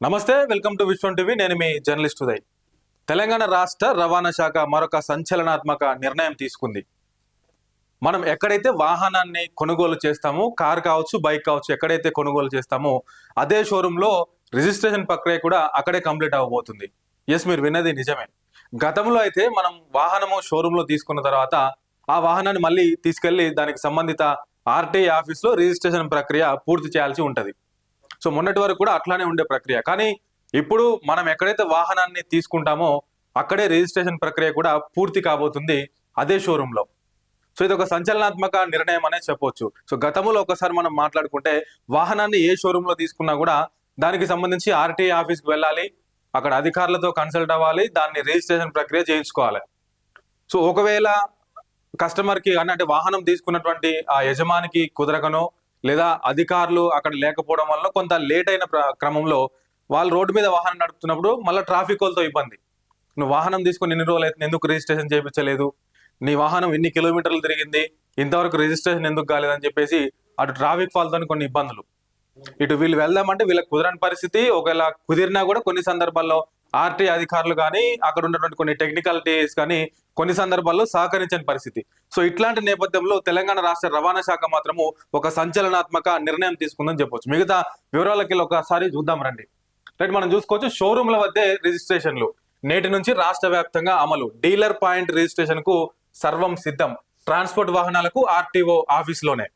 నమస్తే welcome to Vishwam TV. నేను మీ journalist Uday. Telangana రాష్ట్ర రవాణా శాఖ మరొక సంచలనాత్మక నిర్ణయం తీసుకుంది. మనం ఎక్కడైతే వాహనాన్ని కొనుగోలు చేస్తామో కార్ కావచ్చు బైక్ కావచ్చు ఎక్కడైతే కొనుగోలు చేస్తామో అదే షోరూంలో రిజిస్ట్రేషన్ ప్రక్రియ కూడా అక్కడే కంప్లీట్ అవ్వబోతుంది ఎస్ మీరు విన్నది నిజమే. గతంలో అయితే మనం వాహనము షోరూంలో తీసుకున్న తర్వాత ఆ వాహనాన్ని మళ్ళీ తీసుకెళ్ళి దానికి సంబంధిత ఆర్టీఐ ఆఫీస్లో రిజిస్ట్రేషన్ ప్రక్రియ పూర్తి చేయాల్సి ఉంటుంది. సో మొన్నటి వరకు కూడా అట్లానే ఉండే ప్రక్రియ. కానీ ఇప్పుడు మనం ఎక్కడైతే వాహనాన్ని తీసుకుంటామో అక్కడే రిజిస్ట్రేషన్ ప్రక్రియ కూడా పూర్తి కాబోతుంది అదే షోరూమ్లో సో ఇది ఒక సంచలనాత్మక నిర్ణయం అనే చెప్పొచ్చు. సో గతంలో ఒకసారి మనం మాట్లాడుకుంటే వాహనాన్ని ఏ షోరూమ్లో తీసుకున్నా కూడా దానికి సంబంధించి ఆర్టీఐ ఆఫీస్కి వెళ్ళాలి అక్కడ అధికారులతో కన్సల్ట్ అవ్వాలి దాన్ని రిజిస్ట్రేషన్ ప్రక్రియ చేయించుకోవాలి. సో ఒకవేళ కస్టమర్కి అంటే వాహనం తీసుకున్నటువంటి ఆ యజమానికి కుదరకనో లేదా అధికారులు అక్కడ లేకపోవడం వల్ల కొంత లేట్ అయిన ప్ర- క్రమంలో వాళ్ళు రోడ్డు మీద వాహనం నడుపుతున్నప్పుడు మళ్ళీ ట్రాఫిక్ వాళ్ళతో ఇబ్బంది. నువ్వు వాహనం తీసుకుని ఎన్ని రోజులు అయితే ఎందుకు రిజిస్ట్రేషన్ చేయించలేదు? నీ వాహనం ఎన్ని కిలోమీటర్లు తిరిగింది ఇంతవరకు రిజిస్ట్రేషన్ ఎందుకు కాలేదని చెప్పేసి అటు ట్రాఫిక్ ఫాల్తో కొన్ని ఇబ్బందులు. ఇటు వీళ్ళు వెళ్దామంటే వీళ్ళకి కుదరని పరిస్థితి ఒకవేళ కుదిరినా కూడా కొన్ని సందర్భాల్లో ఆర్టీ అధికారులు కానీ అక్కడ ఉన్నటువంటి కొన్ని టెక్నికాలిటీస్ కానీ కొన్ని సందర్భాల్లో సహకరించని పరిస్థితి. సో ఇట్లాంటి నేపథ్యంలో తెలంగాణ రాష్ట్ర రవాణా శాఖ మాత్రము ఒక సంచలనాత్మక నిర్ణయం తీసుకుందని చెప్పొచ్చు. మిగతా వివరాలకి వెళ్ళి ఒకసారి చూద్దాం రండి. రైట్ మనం చూసుకోవచ్చు షోరూమ్ల వద్దే రిజిస్ట్రేషన్లు. నేటి నుంచి రాష్ట్ర వ్యాప్తంగా అమలు. డీలర్ పాయింట్ రిజిస్ట్రేషన్కు సర్వం సిద్ధం. ట్రాన్స్పోర్ట్ వాహనాలకు ఆర్టీఓ ఆఫీస్లోనే.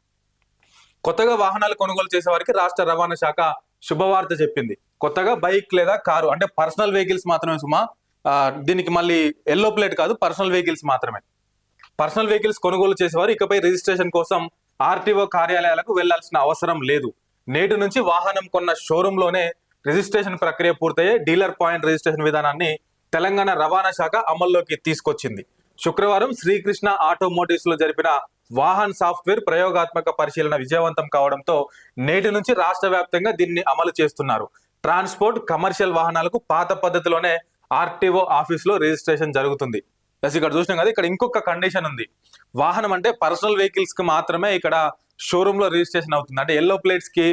కొత్తగా వాహనాలు కొనుగోలు చేసే వారికి రాష్ట్ర రవాణా శాఖ శుభవార్త చెప్పింది. కొత్తగా బైక్ లేదా కారు అంటే పర్సనల్ వెహికల్స్ మాత్రమే సుమా. దీనికి మళ్ళీ ఎల్లో ప్లేట్ కాదు పర్సనల్ వెహికల్స్ మాత్రమే. పర్సనల్ వెహికల్స్ కొనుగోలు చేసేవారు ఇకపై రిజిస్ట్రేషన్ కోసం ఆర్టీఓ కార్యాలయాలకు వెళ్ళాల్సిన అవసరం లేదు. నేటి నుంచి వాహనం కొన్న షోరూంలోనే రిజిస్ట్రేషన్ ప్రక్రియ పూర్తయ్యే డీలర్ పాయింట్ రిజిస్ట్రేషన్ విధానాన్ని తెలంగాణ రవాణా శాఖ అమల్లోకి తీసుకొచ్చింది. శుక్రవారం శ్రీకృష్ణ ఆటోమోటివ్స్లో జరిపిన వాహన్ సాఫ్ట్వేర్ ప్రయోగాత్మక పరిశీలన విజయవంతం కావడంతో నేటి నుంచి రాష్ట్ర వ్యాప్తంగా దీన్ని అమలు చేస్తున్నారు. ట్రాన్స్పోర్ట్ కమర్షియల్ వాహనాలకు పాత పద్ధతిలోనే ఆర్టీఓ ఆఫీస్లో రిజిస్ట్రేషన్ జరుగుతుంది. ప్లస్ ఇక్కడ చూసినాం కదా ఇక్కడ ఇంకొక కండిషన్ ఉంది. వాహనం అంటే పర్సనల్ వెహికల్స్కి మాత్రమే ఇక్కడ షోరూంలో రిజిస్ట్రేషన్ అవుతుంది. అంటే ఎల్లో ప్లేట్స్కి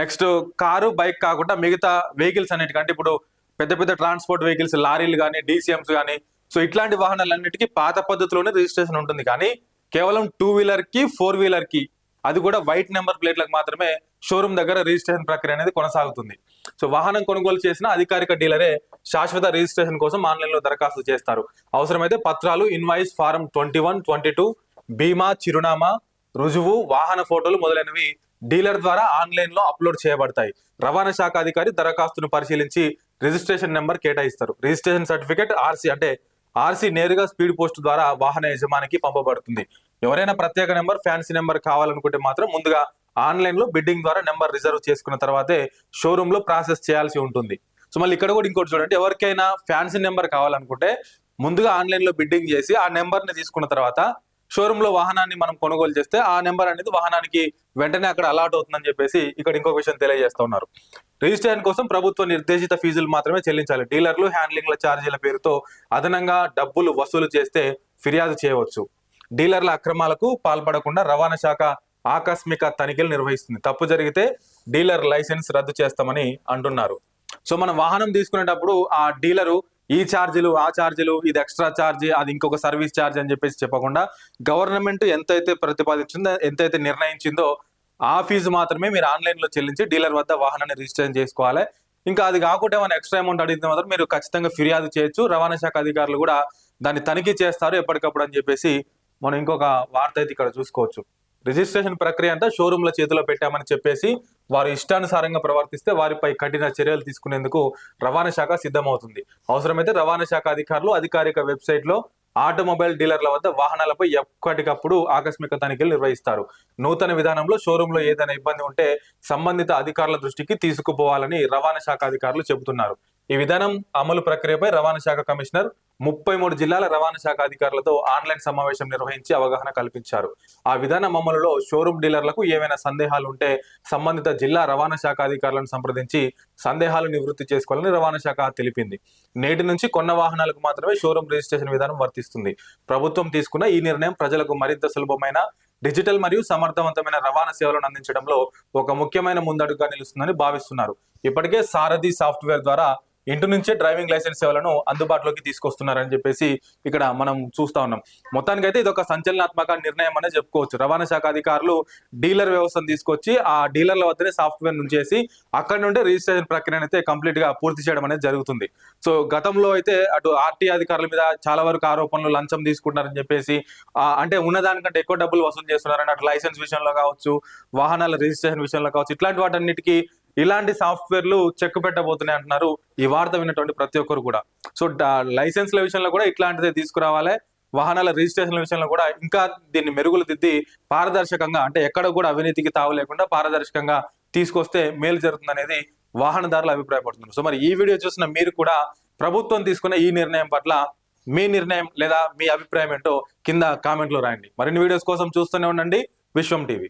నెక్స్ట్ కారు బైక్ కాకుండా మిగతా వెహికల్స్ అన్నిటికంటే ఇప్పుడు పెద్ద పెద్ద ట్రాన్స్పోర్ట్ వెహికల్స్ లారీలు కానీ డీసీఎంస్ కానీ సో ఇట్లాంటి వాహనాలన్నిటికీ పాత పద్ధతిలోనే రిజిస్ట్రేషన్ ఉంటుంది. కానీ కేవలం టూ వీలర్కి ఫోర్ వీలర్కి అది కూడా వైట్ నెంబర్ ప్లేట్లకు మాత్రమే షోరూమ్ దగ్గర రిజిస్ట్రేషన్ ప్రక్రియ అనేది కొనసాగుతుంది. సో వాహనం కొనుగోలు చేసిన అధికారిక డీలరే శాశ్వత రిజిస్ట్రేషన్ కోసం ఆన్లైన్లో దరఖాస్తు చేస్తారు. అవసరమైతే పత్రాలు invoice form twenty one twenty two బీమా చిరునామా రుజువు వాహన ఫోటోలు మొదలైనవి డీలర్ ద్వారా ఆన్లైన్లో అప్లోడ్ చేయబడతాయి. రవాణా శాఖ అధికారి దరఖాస్తును పరిశీలించి రిజిస్ట్రేషన్ నెంబర్ కేటాయిస్తారు. రిజిస్ట్రేషన్ సర్టిఫికేట్ ఆర్సీ అంటే ఆర్సీ నేరుగా స్పీడ్ పోస్ట్ ద్వారా వాహన యజమానికి పంపబడుతుంది. ఎవరైనా ప్రత్యేక నెంబర్ ఫ్యాన్సీ నెంబర్ కావాలనుకుంటే మాత్రం ముందుగా ఆన్లైన్లో బిడ్డింగ్ ద్వారా నెంబర్ రిజర్వ్ చేసుకున్న తర్వాతే షోరూమ్లో ప్రాసెస్ చేయాల్సి ఉంటుంది. సో మళ్ళీ ఇక్కడ కూడా ఇంకోటి చూడండి. ఎవరికైనా ఫ్యాన్సీ నెంబర్ కావాలనుకుంటే ముందుగా ఆన్లైన్లో బిడ్డింగ్ చేసి ఆ నెంబర్ని తీసుకున్న తర్వాత షోరూమ్లో వాహనాన్ని మనం కొనుగోలు చేస్తే ఆ నెంబర్ అనేది వాహనానికి వెంటనే అక్కడ అలాట్ అవుతుందని చెప్పేసి ఇక్కడ ఇంకొక విషయం తెలియజేస్తా ఉన్నారు. రిజిస్ట్రేషన్ కోసం ప్రభుత్వ నిర్దేశిత ఫీజులు మాత్రమే చెల్లించాలి. డీలర్లు హ్యాండ్లింగ్ల ఛార్జీల పేరుతో అదనంగా డబ్బులు వసూలు చేస్తే ఫిర్యాదు చేయవచ్చు. డీలర్ల అక్రమాలకు పాల్పడకుండా రవాణా శాఖ ఆకస్మిక తనిఖీలు నిర్వహిస్తుంది. తప్పు జరిగితే డీలర్ లైసెన్స్ రద్దు చేస్తామని అంటున్నారు. సో మనం వాహనం తీసుకునేటప్పుడు ఆ డీలరు ఈ ఛార్జీలు ఆ ఛార్జీలు ఇది ఎక్స్ట్రా ఛార్జీ అది ఇంకొక సర్వీస్ ఛార్జ్ అని చెప్పేసి చెప్పకుండా గవర్నమెంట్ ఎంతైతే ప్రతిపాదించిందో ఎంతైతే నిర్ణయించిందో ఆ ఫీజు మాత్రమే మీరు ఆన్లైన్లో చెల్లించి డీలర్ వద్ద వాహనాన్ని రిజిస్ట్రేషన్ చేసుకోవాలి. ఇంకా అది కాకుండా ఏమైనా ఎక్స్ట్రా అమౌంట్ అడిగితే మాత్రం మీరు ఖచ్చితంగా ఫిర్యాదు చేయొచ్చు. రవాణా శాఖ అధికారులు కూడా దాన్ని తనిఖీ చేస్తారు ఎప్పటికప్పుడు అని చెప్పేసి మనం ఇంకొక వార్త అయితే ఇక్కడ చూసుకోవచ్చు. రిజిస్ట్రేషన్ ప్రక్రియ అంతా షోరూమ్ల చేతిలో పెట్టామని చెప్పేసి వారు ఇష్టానుసారంగా ప్రవర్తిస్తే వారిపై కఠిన చర్యలు తీసుకునేందుకు రవాణా శాఖ సిద్ధమవుతుంది. అవసరమైతే రవాణా శాఖ అధికారులు అధికారిక వెబ్సైట్లో ఆటోమొబైల్ డీలర్ల వద్ద వాహనాలపై ఎప్పటికప్పుడు ఆకస్మిక తనిఖీలు నిర్వహిస్తారు. నూతన విధానంలో షోరూమ్లో ఏదైనా ఇబ్బంది ఉంటే సంబంధిత అధికారుల దృష్టికి తీసుకుపోవాలని రవాణా శాఖ అధికారులు చెబుతున్నారు. ఈ విధానం అమలు ప్రక్రియపై రవాణా శాఖ కమిషనర్ ముప్పై మూడు జిల్లాల రవాణా శాఖ అధికారులతో ఆన్లైన్ సమావేశం నిర్వహించి అవగాహన కల్పించారు. ఆ విధానం అమలులో షోరూమ్ డీలర్లకు ఏవైనా సందేహాలు ఉంటే సంబంధిత జిల్లా రవాణా శాఖ అధికారులను సంప్రదించి సందేహాలు నివృత్తి చేసుకోవాలని రవాణా శాఖ తెలిపింది. నేటి నుంచి కొన్న వాహనాలకు మాత్రమే షోరూమ్ రిజిస్ట్రేషన్ విధానం వర్తిస్తుంది. ప్రభుత్వం తీసుకున్న ఈ నిర్ణయం ప్రజలకు మరింత సులభమైన డిజిటల్ మరియు సమర్థవంతమైన రవాణా సేవలను అందించడంలో ఒక ముఖ్యమైన ముందడుగుగా నిలుస్తుందని భావిస్తున్నారు. ఇప్పటికే సారథి సాఫ్ట్వేర్ ద్వారా ఇంటి నుంచే డ్రైవింగ్ లైసెన్స్ సేవలను అందుబాటులోకి తీసుకొస్తున్నారని చెప్పేసి ఇక్కడ మనం చూస్తా ఉన్నాం. మొత్తానికి అయితే ఇది ఒక సంచలనాత్మక నిర్ణయం అనే చెప్పుకోవచ్చు. రవాణా శాఖ అధికారులు డీలర్ వ్యవస్థను తీసుకొచ్చి ఆ డీలర్ల వద్దనే సాఫ్ట్వేర్ నుంచేసి అక్కడ నుండి రిజిస్ట్రేషన్ ప్రక్రియను అయితే కంప్లీట్గా పూర్తి చేయడం అనేది జరుగుతుంది. సో గతంలో అయితే అటు ఆర్టీ అధికారుల మీద చాలా వరకు ఆరోపణలు లంచం తీసుకుంటున్నారని చెప్పేసి అంటే ఉన్నదానికంటే ఎక్కువ డబ్బులు వసూలు చేస్తున్నారని అటు లైసెన్స్ విషయంలో కావచ్చు వాహనాల రిజిస్ట్రేషన్ విషయంలో కావచ్చు ఇట్లాంటి వాటన్నిటికీ ఇలాంటి సాఫ్ట్వేర్లు చెక్ పెట్టబోతున్నాయి అంటున్నారు ఈ వార్త విన్నటువంటి ప్రతి ఒక్కరు కూడా. సో లైసెన్స్ల విషయంలో కూడా ఇట్లాంటిదే తీసుకురావాలి. వాహనాల రిజిస్ట్రేషన్ల విషయంలో కూడా ఇంకా దీన్ని మెరుగులు దిద్ది పారదర్శకంగా అంటే ఎక్కడ కూడా అవినీతికి తావు లేకుండా పారదర్శకంగా తీసుకొస్తే మేలు జరుగుతుంది అనేది వాహనదారులు అభిప్రాయపడుతున్నారు. సో మరి ఈ వీడియో చూసిన మీరు కూడా ప్రభుత్వం తీసుకున్న ఈ నిర్ణయం పట్ల మీ నిర్ణయం లేదా మీ అభిప్రాయం ఏంటో కింద కామెంట్లో రాయండి. మరిన్ని వీడియోస్ కోసం చూస్తూనే ఉండండి. విశ్వం టీవీ.